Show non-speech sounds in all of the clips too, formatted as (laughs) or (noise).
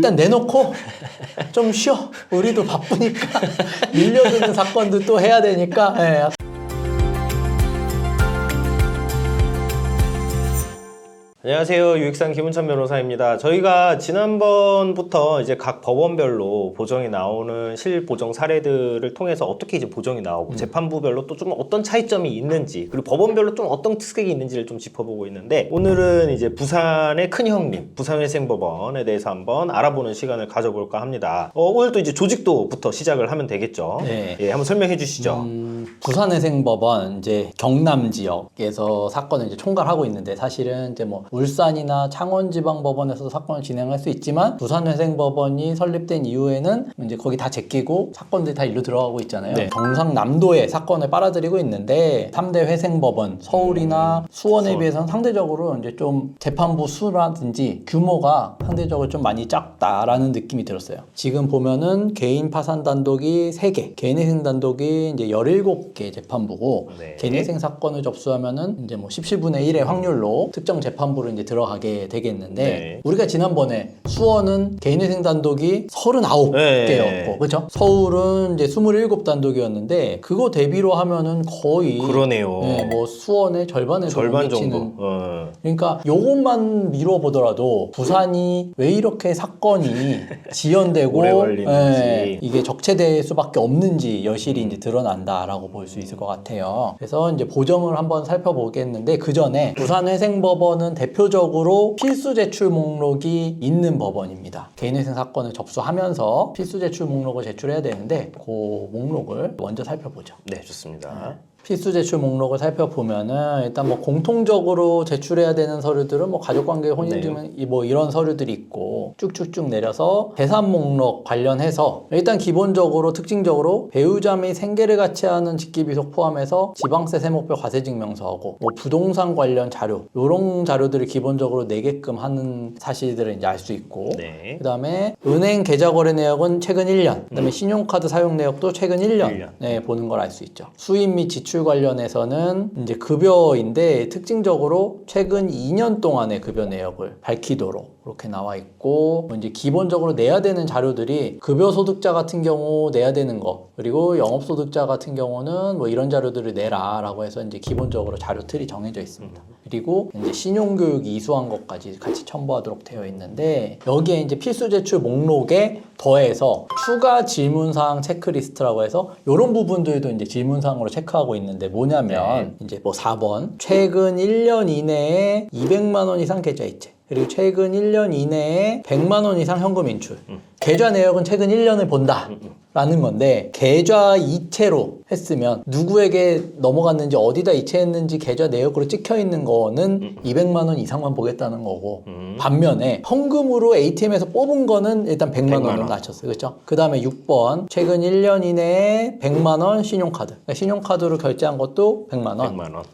일단 내놓고 좀 쉬어. 우리도 바쁘니까 (laughs) 밀려드는 사건도 또 해야 되니까. 예, 안녕하세요. 유익상 김은찬 변호사입니다. 저희가 지난번부터 이제 각 법원별로 보정이 나오는 실보정 사례들을 통해서 어떻게 이제 보정이 나오고 재판부별로 또 좀 어떤 차이점이 있는지 그리고 법원별로 좀 어떤 특색이 있는지를 좀 짚어보고 있는데 오늘은 이제 부산의 큰 형님 부산회생법원에 대해서 한번 알아보는 시간을 가져볼까 합니다. 어, 오늘도 이제 조직도부터 시작을 하면 되겠죠. 네. 예, 한번 설명해 주시죠. 음, 부산회생법원 이제 경남 지역에서 사건을 이제 총괄하고 있는데 사실은 이제 뭐 울산이나 창원지방법원에서도 사건을 진행할 수 있지만 부산회생법원이 설립된 이후에는 이제 거기 다 제끼고 사건들이 다 일로 들어가고 있잖아요. 네. 경상남도에 사건을 빨아들이고 있는데 3대 회생법원 서울이나 수원에 수원. 비해서는 상대적으로 이제 좀 재판부 수라든지 규모가 상대적으로 좀 많이 작다라는 느낌이 들었어요. 지금 보면은 개인 파산 단독이 3개, 개인 회생 단독이 이제 17개 재판부고 네. 개인 회생 사건을 접수하면은 이제 뭐 17분의 1의 확률로 특정 재판부 로 이제 들어가게 되겠는데 네. 우리가 지난번에 수원은 개인회생 단독이 39개였고 네. 그렇죠? 서울은 이제 27 단독이었는데 그거 대비로 하면은 거의 그러네요. 네, 뭐 수원의 절반에 절반 정도. 어. 그러니까 요것만 미뤄보더라도 부산이 왜 이렇게 사건이 (laughs) 지연되고. 예, 이게 적체될 수밖에 없는지 여실히 이제 드러난다라고 볼 수 있을 것 같아요. 그래서 이제 보정을 한번 살펴보겠는데 그 전에 부산회생법원은 대 표적으로 필수 제출 목록이 있는 법원입니다. 개인회생 사건을 접수하면서 필수 제출 목록을 제출해야 되는데 그 목록을 먼저 살펴보죠. 네, 좋습니다. 필수 제출 목록을 살펴보면은 일단 뭐 공통적으로 제출해야 되는 서류들은 뭐 가족관계 혼인증명 이뭐 이런 서류들이 있고 쭉쭉쭉 내려서 재산 목록 관련해서 일단 기본적으로 특징적으로 배우자 및 생계를 같이 하는 직기비속 포함해서 지방세 세목별 과세증명서하고 뭐 부동산 관련 자료 이런 자료들을 기본적으로 내게끔 하는 사실들을 이제 알 수 있고 네. 그다음에 은행 계좌 거래 내역은 최근 1년, 그다음에 신용카드 사용 내역도 최근 1년, 음. 1년. 네, 보는 걸 알 수 있죠. 수입 및 지출 관련해서는 이제 급여인데 특징적으로 최근 2년 동안의 급여 내역을 밝히도록 그렇게 나와 있고 뭐 이제 기본적으로 내야 되는 자료들이 급여 소득자 같은 경우 내야 되는 거 그리고 영업 소득자 같은 경우는 뭐 이런 자료들을 내라라고 해서 이제 기본적으로 자료 틀이 정해져 있습니다. 그리고 이제 신용교육 이수한 것까지 같이 첨부하도록 되어 있는데 여기에 이제 필수 제출 목록에 더해서 추가 질문 사항 체크리스트라고 해서 이런 부분들도 이제 질문 사항으로 체크하고 있는데 뭐냐면 이제 뭐 4번. 최근 1년 이내에 200만 원 이상 계좌 이체. 그리고 최근 1년 이내에 100만 원 이상 현금 인출. 계좌 내역은 최근 1년을 본다. 라는 건데 계좌 이체로 했으면 누구에게 넘어갔는지 어디다 이체했는지 계좌 내역으로 찍혀 있는 거는 200만 원 이상만 보겠다는 거고 반면에 현금으로 ATM에서 뽑은 거는 일단 100만, 100만 원으로 원. 낮췄어요. 그렇죠? 그다음에 6번 최근 1년 이내에 100만 원 신용카드. 그러니까 신용카드로 결제한 것도 100만 원. 100만 원.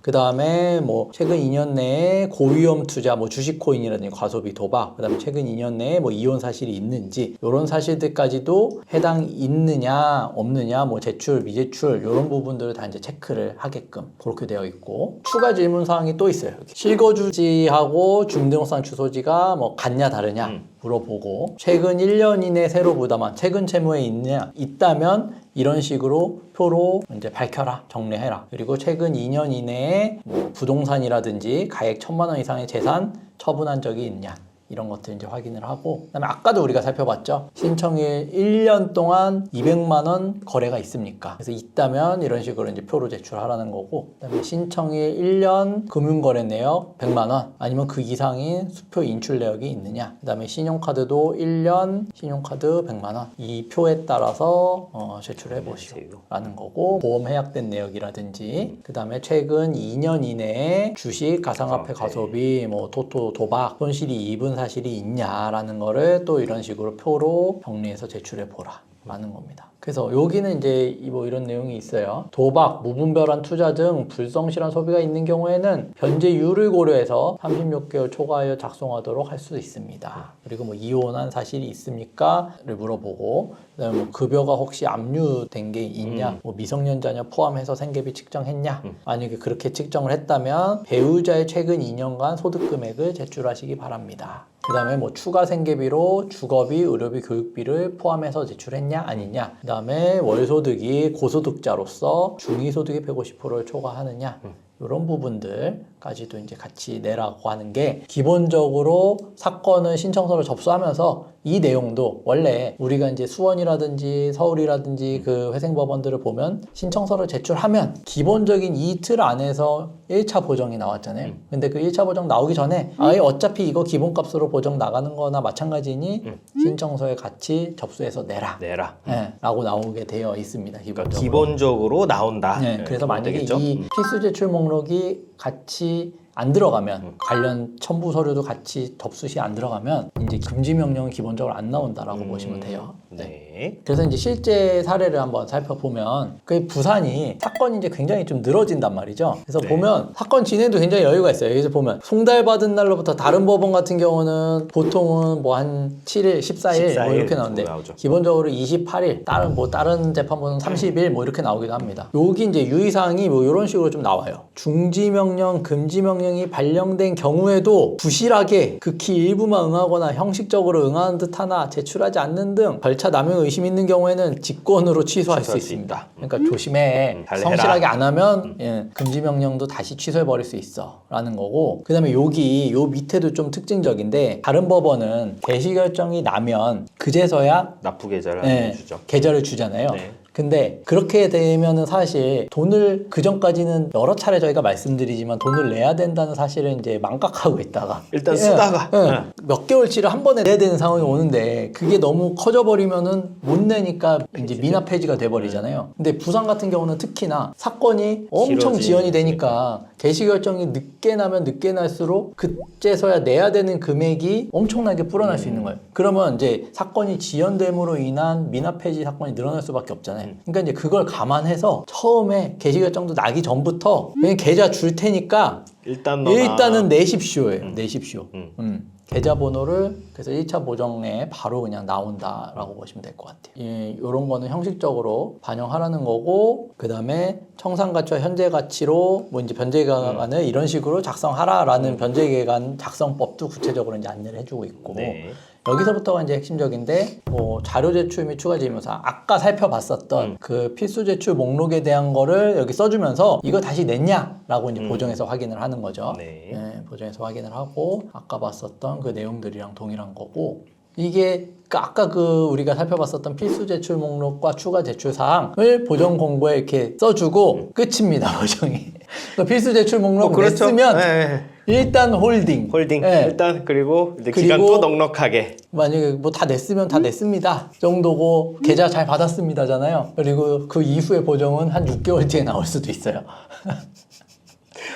그 다음에 뭐 최근 2년 내에 고위험 투자, 뭐 주식 코인이라든지 과소비 도박, 그 다음에 최근 2년 내에 뭐 이혼 사실이 있는지 이런 사실들까지도 해당 있느냐 없느냐, 뭐 제출 미제출 이런 부분들을 다 이제 체크를 하게끔 그렇게 되어 있고 추가 질문 사항이 또 있어요. 실거주지하고 주민등록상 주소지가 뭐 같냐 다르냐 물어보고 최근 1년 이내 새로 부담한 최근 채무에 있냐 있다면 이런 식으로 표로 이제 밝혀라 정리해라. 그리고 최근 2년 이내에 뭐 부동산이라든지 가액 천만 원 이상의 재산 처분한 적이 있냐 이런 것들 이제 확인을 하고 그다음에 아까도 우리가 살펴봤죠? 신청일 1년 동안 200만 원 거래가 있습니까? 그래서 있다면 이런 식으로 이제 표로 제출하라는 거고 그다음에 신청일 1년 금융거래 내역 100만 원. 아니면 그 이상인 수표 인출 내역이 있느냐? 그다음에 신용카드도 1년 신용카드 100만 원. 이 표에 따라서 어, 제출해 보시오 라는 거고 보험 해약된 내역이라든지 그다음에 최근 2년 이내에 주식 가상화폐 가상화폐. 과소비 뭐 토토 도박 손실이 입은 사실이 있냐라는 거를 또 이런 식으로 표로 정리해서 제출해 보라 라는 겁니다. 그래서 여기는 이제 이뭐 이런 내용이 있어요. 도박, 무분별한 투자 등 불성실한 소비가 있는 경우에는 변제율을 고려해서 36개월 초과하여 작성하도록 할 수 있습니다. 그리고 뭐 이혼한 사실이 있습니까?를 물어보고 그다음에 뭐 급여가 혹시 압류된 게 있냐, 뭐 미성년 자녀 포함해서 생계비 측정했냐, 만약에 그렇게 측정을 했다면 배우자의 최근 2년간 소득 금액을 제출하시기 바랍니다. 그 다음에 뭐 추가 생계비로 주거비, 의료비, 교육비를 포함해서 제출했냐 아니냐. 그 다음에 월소득이 고소득자로서 중위소득의 150%를 초과하느냐. 이런 부분들 까지도 이제 같이 내라고 하는 게 기본적으로 사건을 신청서를 접수하면서 이 내용도 원래 우리가 이제 수원이라든지 서울이라든지 그 회생법원들을 보면 신청서를 제출하면 기본적인 이틀 안에서 1차 보정이 나왔잖아요. 근데 그 1차 보정 나오기 전에 아예 어차피 이거 기본값으로 보정 나가는 거나 마찬가지니 신청서에 같이 접수해서 내라. 내라. 예, 라고 나오게 되어 있습니다. 기본적으로. 그러니까 기본적으로 나온다. 네, 네, 그래서 만약에 되겠죠? 이 필수 제출 목록이 같이 안 들어가면 관련 첨부 서류도 같이 접수 시 안 들어가면 이제 금지 명령은 기본적으로 안 나온다라고 보시면 돼요. 네. 그래서 이제 실제 사례를 한번 살펴보면 그 부산이 사건이 이제 굉장히 좀 늘어진단 말이죠. 그래서 네. 보면 사건 진행도 굉장히 여유가 있어요. 여기서 보면 송달 받은 날로부터 다른 법원 같은 경우는 보통은 뭐 한 7일, 14일, 뭐 14일 이렇게 나오는데 나오죠. 기본적으로 28일, 다른 뭐 다른 재판부는 30일 뭐 이렇게 나오기도 합니다. 여기 이제 유의사항이 뭐 이런 식으로 좀 나와요. 중지 명령, 금지 명령이 발령된 경우에도 부실하게 극히 일부만 응하거나 형식적으로 응하는 듯하나 제출하지 않는 등 절차 남용 의심 있는 경우에는 직권으로 취소할 수 취소할 수 있습니다. 그러니까 조심해. 음, 잘 해라. 성실하게 안 하면 예, 금지 명령도 다시 취소해 버릴 수 있어라는 거고. 그다음에 여기 요 밑에도 좀 특징적인데 다른 법원은 개시 결정이 나면 그제서야 납부 계좌를 네, 주죠. 계좌를 주잖아요. 네. 근데 그렇게 되면은 사실 돈을 그 전까지는 여러 차례 저희가 말씀드리지만 돈을 내야 된다는 사실을 이제 망각하고 있다가 일단 예, 쓰다가. 예, 네. 몇 개월치를 한 번에 내야 되는 상황이 오는데 그게 너무 커져 버리면은 못 내니까 이제 미납 폐지가 돼 버리잖아요. 근데 부산 같은 경우는 특히나 사건이 엄청 길어지니까. 지연이 되니까 개시 결정이 늦게 나면 늦게 날수록 그때서야 내야 되는 금액이 엄청나게 불어날 수 있는 거예요. 그러면 이제 사건이 지연됨으로 인한 미납 폐지 사건이 늘어날 수밖에 없잖아요. 그러니까 이제 그걸 감안해서 처음에 개시 결정도 나기 전부터 그냥 계좌 줄 테니까 일단 일단은 내십시오예요. 내십시오. 음. 음. 계좌 번호를 그래서 1차 보정에 바로 그냥 나온다라고 보시면 될 것 같아요. 예, 이런 거는 형식적으로 반영하라는 거고 그 다음에 청산 가치와 현재 가치로 뭐 이제 변제계간을 이런 식으로 작성하라라는 변제계간 작성법도 구체적으로 이제 안내를 해주고 있고 네. 여기서부터가 이제 핵심적인데 뭐 자료 제출 및 추가 질문사 아까 살펴봤었던 음. 그 필수 제출 목록에 대한 거를 여기 써주면서 이거 다시 냈냐라고 이제 음. 보정해서 확인을 하는 거죠. 네. 예, 보정해서 확인을 하고 아까 봤었던 그 내용들이랑 동일한 거고 이게 그 아까 그 우리가 살펴봤었던 필수 제출 목록과 추가 제출 사항을 보정 공고에 이렇게 써주고 끝입니다 (laughs) 보정이. 그 필수 제출 목록 어, 그렇죠. 냈으면 네, 네. 일단 홀딩. 홀딩 예. 일단 그리고 이제 그리고- 기간도 넉넉하게 만약에 뭐 다 냈으면 다 냈습니다 정도고 계좌 잘 받았습니다잖아요. 그리고 그 이후의 보정은 한 6개월 뒤에 나올 수도 있어요. (laughs)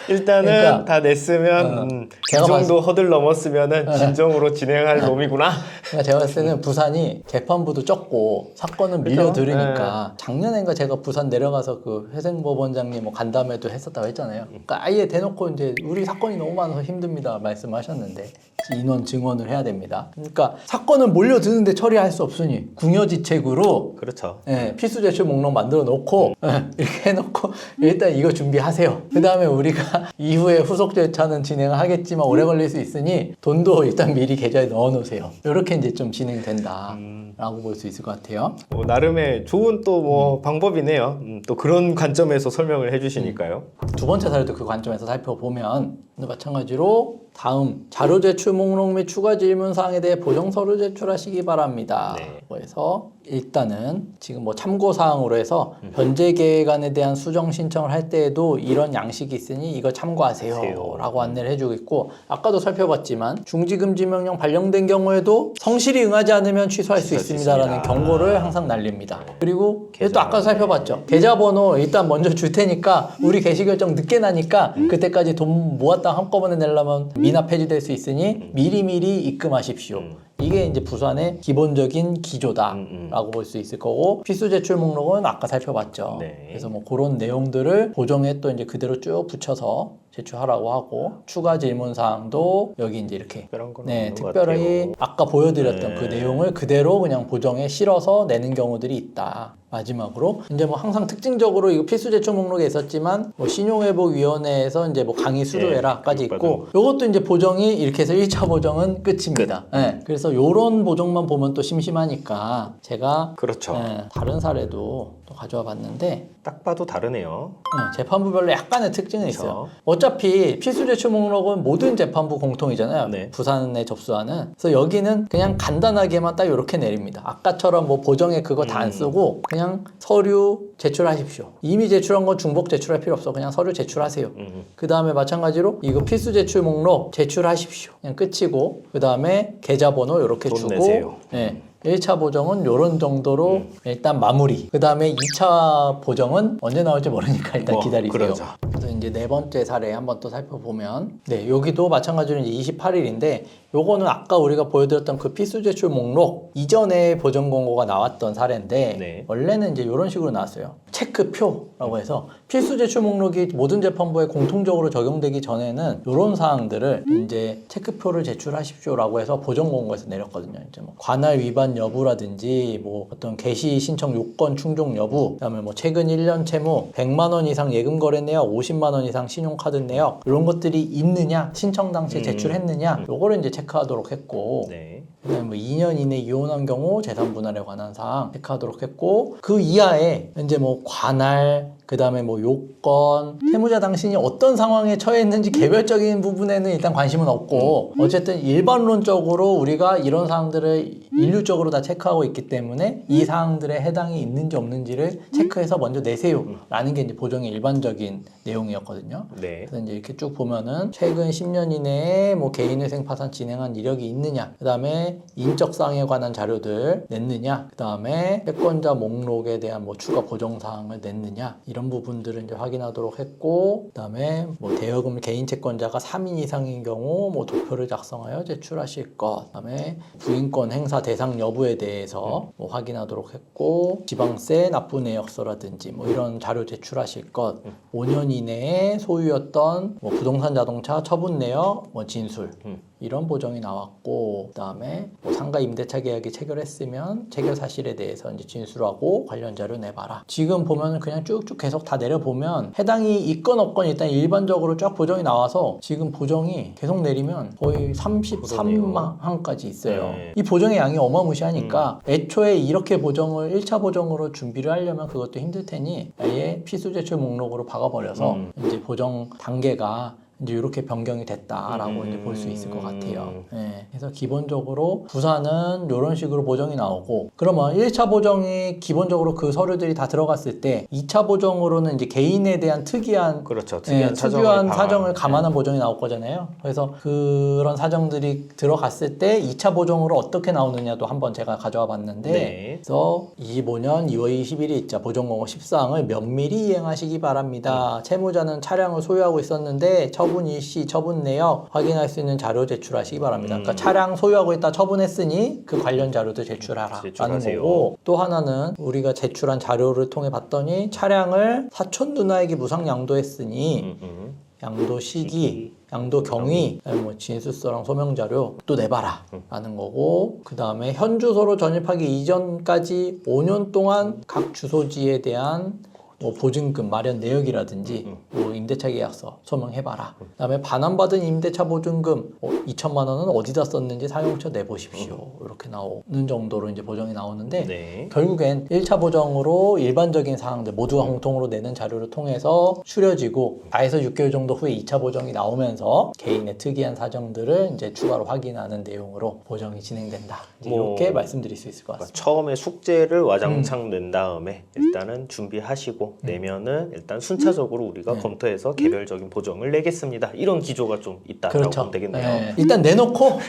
일단은 그러니까, 다 냈으면 어, 음, 이 정도 허들 넘었으면은 진정으로 진행할 놈이구나. 그러니까 제가 봤을 때는 부산이 재판부도 적고 사건은 밀려들으니까 작년엔가 제가 부산 내려가서 그 회생법원장님 뭐 간담회도 했었다고 했잖아요. 그러니까 아예 대놓고 이제 우리 사건이 너무 많아서 힘듭니다 말씀하셨는데 인원 증언을 해야 됩니다. 그러니까 사건은 몰려드는데 처리할 수 없으니 궁여지책으로 그렇죠. 예, 필수 제출 목록 만들어 놓고 예, 이렇게 해놓고 일단 이거 준비하세요. 그 다음에 우리가 (laughs) 이후에 후속 절차는 진행을 하겠지만 오래 걸릴 수 있으니 돈도 일단 미리 계좌에 넣어 놓으세요. 이렇게 이제 좀 진행된다라고 볼수 있을 것 같아요. 뭐 나름의 좋은 또 뭐 방법이네요. 음, 또 그런 관점에서 설명을 해주시니까요. 두 번째 사례도 그 관점에서 살펴보면 마찬가지로 다음 자료 제출 목록 및 추가 질문 사항에 대해 보정 서류 제출하시기 바랍니다. 네. 그래서 일단은 지금 뭐 참고 사항으로 해서 변제 계획안에 대한 수정 신청을 할 때에도 이런 양식이 있으니 이거 하세요. 참고하세요라고 안내를 해주고 있고 아까도 살펴봤지만 중지 금 지 명령 발령된 경우에도 성실히 응하지 않으면 취소할 수 취소할 수 있습니다라는 있습니다. 경고를 항상 날립니다. 그리고 계좌. 또 아까 살펴봤죠. 계좌번호 일단 먼저 줄 테니까 우리 개시 결정 늦게 나니까 그때까지 돈 모았다 한꺼번에 내려면 미납 폐지될 수 있으니 미리미리 입금하십시오. 음. 이게 이제 부산의 기본적인 기조다라고 음, 음. 볼수 있을 거고 필수 제출 목록은 아까 살펴봤죠. 네. 그래서 뭐 그런 내용들을 보정에 또 이제 그대로 쭉 붙여서 제출하라고 하고 추가 질문 사항도 여기 이제 이렇게 특별한 건 네, 없는 것 특별히 같아요. 아까 보여드렸던 네. 그 내용을 그대로 그냥 보정에 실어서 내는 경우들이 있다. 마지막으로 이제 뭐 항상 특징적으로 이거 필수 제출 목록에 있었지만 뭐 신용회복위원회에서 이제 뭐 강의 수료해라까지 예, 있고 요것도 이제 보정이 이렇게 해서 1차 보정은 끝입니다. 네, 그래서 요런 보정만 보면 또 심심하니까 제가 그렇죠. 네, 다른 사례도 또 가져와 봤는데 딱 봐도 다르네요. 네, 재판부별로 약간의 특징은 있어요. 그쵸. 어차피 필수 제출 목록은 모든 재판부 공통이잖아요. 네. 부산에 접수하는. 그래서 여기는 그냥 간단하게만 딱 이렇게 내립니다. 아까처럼 뭐 보정에 그거 다 음. 안 쓰고 그냥 서류 제출하십시오. 이미 제출한 건 중복 제출할 필요 없어. 그냥 서류 제출하세요. 음. 그 다음에 마찬가지로 이거 필수 제출 목록 제출하십시오. 그냥 끝이고 그 다음에 계좌번호 이렇게 돈 주고 내세요. 네. 1차 보정은 이런 정도로 음. 일단 마무리. 그 다음에 2차 보정은 언제 나올지 모르니까 일단 뭐, 기다리세요. 그러죠. 그래서 이제 네 번째 사례 한번 또 살펴보면 네 여기도 마찬가지로 이제 28일인데 요거는 아까 우리가 보여드렸던 그 필수 제출 목록 이전에 보정 공고가 나왔던 사례인데 네. 원래는 이제 이런 식으로 나왔어요 체크표라고 해서 필수 제출 목록이 모든 재판부에 공통적으로 적용되기 전에는 이런 사항들을 이제 체크표를 제출하십시오라고 해서 보정 공고에서 내렸거든요 이제 뭐 관할 위반 여부라든지 뭐 어떤 개시 신청 요건 충족 여부 그다음에 뭐 최근 1년 채무 100만 원 이상 예금 거래 내역 50만 원 이상 신용카드 내역 이런 것들이 있느냐 신청 당시에 음. 제출했느냐 요거를 이제 체크하도록 했고 네. 그다음에 뭐 2년 이내 이혼한 경우 재산 분할에 관한 사항 체크하도록 했고 그 이하에 이제 뭐 관할 그 다음에 뭐 요건 채무자 당신이 어떤 상황에 처했는지 개별적인 부분에는 일단 관심은 없고 어쨌든 일반론적으로 우리가 이런 사항들을 일률적으로 다 체크하고 있기 때문에 이 사항들에 해당이 있는지 없는지를 체크해서 먼저 내세요 라는 게 이제 보정의 일반적인 내용이었거든요. 네. 그래서 이제 이렇게 쭉 보면은 최근 10년 이내에 뭐 개인회생 파산 진행한 이력이 있느냐, 그 다음에 인적 사항에 관한 자료들 냈느냐, 그 다음에 채권자 목록에 대한 뭐 추가 보정 사항을 냈느냐 이런 부분들을 이제 확인하도록 했고, 그 다음에 뭐 대여금 개인 채권자가 3인 이상인 경우 뭐 도표를 작성하여 제출하실 것, 그 다음에 부인권 행사 대상 여부에 대해서 뭐 확인하도록 했고, 지방세 납부 내역서라든지 뭐 이런 자료 제출하실 것, 5년 이내에 소유였던 뭐 부동산 자동차 처분 내역, 뭐 진술 음. 이런 보정이 나왔고 그다음에 뭐 상가 임대차 계약이 체결했으면 체결 사실에 대해서 이제 진술하고 관련 자료 내봐라. 지금 보면 그냥 쭉쭉 계속 다 내려보면 해당이 있건 없건 일단 일반적으로 쫙 보정이 나와서 지금 보정이 계속 내리면 거의 33만 항까지 있어요. 네. 이 보정의 양이 어마무시하니까 애초에 이렇게 보정을 1차 보정으로 준비를 하려면 그것도 힘들 테니 아예 필수 제출 목록으로 박아버려서 음. 이제 보정 단계가 이제 이렇게 변경이 됐다라고 음. 이제 볼 수 있을 것 같아요. 네. 그래서 기본적으로 부산은 이런 식으로 보정이 나오고 그러면 1차 보정이 기본적으로 그 서류들이 다 들어갔을 때 2차 보정으로는 이제 개인에 대한 특이한 그렇죠. 예, 특이한 사정을 특유한 방- 사정을 네. 감안한 보정이 나올 거잖아요. 그래서 그런 사정들이 들어갔을 때 2차 보정으로 어떻게 나오느냐도 한번 제가 가져와 봤는데 네. 그래서 25년 2월 21일 자 보정공고 10사항을 면밀히 이행하시기 바랍니다. 채무자는 차량을 소유하고 있었는데 처분 일시, 처분 내역 확인할 수 있는 자료 제출하시기 바랍니다. 음. 그러니까 차량 소유하고 있다 처분했으니 그 관련 자료도 제출하라라는 제출하세요. 거고 또 하나는 우리가 제출한 자료를 통해 봤더니 차량을 사촌 누나에게 무상 양도했으니 음, 음. 양도 시기, 양도 경위, 뭐 진술서랑 소명 자료 또 내봐라 라는 거고 그 다음에 현 주소로 전입하기 이전까지 5년 동안 각 주소지에 대한 뭐 보증금 마련 내역이라든지 뭐 임대차 계약서 소명해봐라. 그다음에 반환받은 임대차 보증금 어, 2천만 원은 어디다 썼는지 사용처 내보십시오. 이렇게 나오는 정도로 이제 보정이 나오는데 네. 결국엔 1차 보정으로 일반적인 사항들 모두가 공통으로 내는 자료를 통해서 추려지고 4에서 6개월 정도 후에 2차 보정이 나오면서 개인의 특이한 사정들을 이제 추가로 확인하는 내용으로 보정이 진행된다. 뭐- 이렇게 말씀드릴 수 있을 것 같습니다. 처음에 숙제를 와장창 음. 낸 다음에 일단은 준비하시고 내면은 일단 순차적으로 우리가 네. 검토해서 개별적인 보정을 내겠습니다. 이런 기조가 좀 있다라고 그렇죠. 보면 되겠네요. 네. 일단 내놓고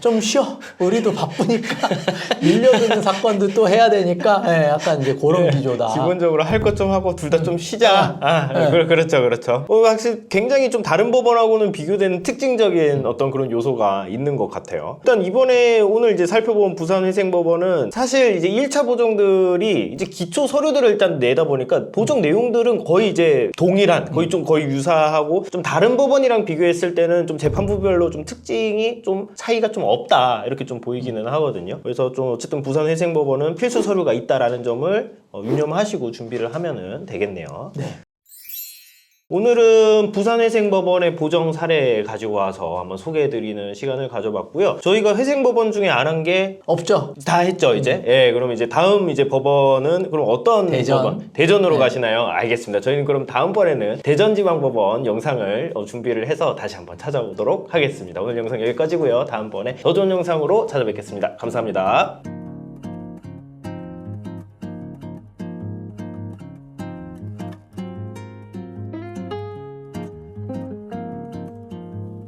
좀 쉬어. 우리도 바쁘니까 (laughs) 밀려드는 사건도 또 해야 되니까 네, 약간 이제 그런 기조다. 기본적으로 할 것 좀 하고 둘 다 좀 쉬자. 아, 네. 그- 그렇죠, 그렇죠. 어, 확실히 굉장히 좀 다른 법원하고는 비교되는 특징적인 어떤 그런 요소가 있는 것 같아요. 일단 이번에 오늘 이제 살펴본 부산회생법원은 사실 이제 1차 보정들이 이제 기초 서류들을 일단 내다 보니까 보정 내용들은 거의 이제 동일한, 거의 좀 거의 유사하고 좀 다른 법원이랑 비교했을 때는 좀 재판부별로 좀 특징이 좀 차이가 좀 없다 이렇게 좀 보이기는 하거든요. 그래서 좀 어쨌든 부산회생법원은 필수 서류가 있다라는 점을 어, 유념하시고 준비를 하면은 되겠네요. 오늘은 부산회생법원의 보정 사례 가지고 와서 한번 소개해드리는 시간을 가져봤고요. 저희가 회생법원 중에 안 한 게 없죠. 다 했죠 이제? 예 그럼 이제 다음 이제 법원은 그럼 어떤 대전. 법원? 대전으로 네. 가시나요? 알겠습니다. 저희는 그럼 다음번에는 대전지방법원 영상을 어, 준비를 해서 다시 한번 찾아보도록 하겠습니다. 오늘 영상 여기까지고요. 다음번에 더 좋은 영상으로 찾아뵙겠습니다. 감사합니다